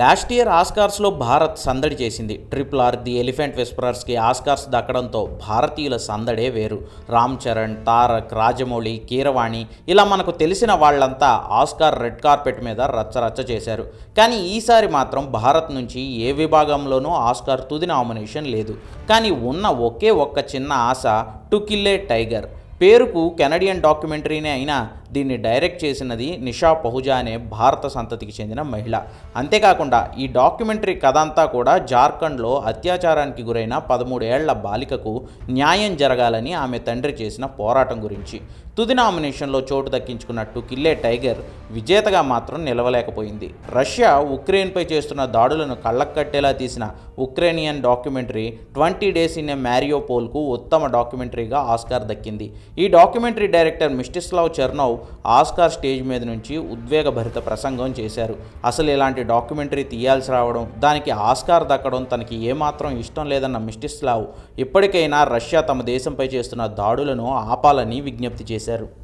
Last year ఆస్కార్స్లో Bharat సందడి చేసింది. Triple R the elephant విస్పరర్స్కి ఆస్కార్స్ దక్కడంతో భారతీయుల సందడే వేరు. రామ్ చరణ్ తారక్ రాజమౌళి కీరవాణి ఇలా మనకు తెలిసిన వాళ్ళంతా ఆస్కార్ రెడ్ కార్పెట్ మీద రచ్చరచ్చ చేశారు. కానీ ఈసారి మాత్రం భారత్ నుంచి ఏ విభాగంలోనూ ఆస్కార్ తుది నామినేషన్ లేదు. కానీ ఉన్న ఒకే ఒక్క చిన్న ఆశ టు కిల్లే టైగర్. పేరుకు కెనడియన్ డాక్యుమెంటరీనే అయినా దీన్ని డైరెక్ట్ చేసినది నిషా పహుజా అనే భారత సంతతికి చెందిన మహిళ. అంతేకాకుండా ఈ డాక్యుమెంటరీ కథ అంతా కూడా జార్ఖండ్లో అత్యాచారానికి గురైన పదమూడేళ్ళ బాలికకు న్యాయం జరగాలని ఆమె తండ్రి చేసిన పోరాటం గురించి. తుది నామినేషన్లో చోటు దక్కించుకున్నట్టు కిల్లే టైగర్ విజేతగా మాత్రం నిలవలేకపోయింది. రష్యా ఉక్రెయిన్పై చేస్తున్న దాడులను కళ్ళకు కట్టేలా తీసిన Ukrainian documentary twenty days in a Mario పోల్కు ఉత్తమ డాక్యుమెంటరీగా ఆస్కార్ దక్కింది. ఈ documentary director Mstyslav Chernov Oscar stage మీద నుంచి ఉద్వేగభరిత ప్రసంగం చేశారు. అసలు ఇలాంటి డాక్యుమెంటరీ తీయాల్సి రావడం దానికి ఆస్కార్ దక్కడం తనకి ఏమాత్రం ఇష్టం లేదన్న మిస్టిస్లావ్ ఇప్పటికైనా రష్యా తమ దేశంపై చేస్తున్న దాడులను ఆపాలని విజ్ఞప్తి చేశారు.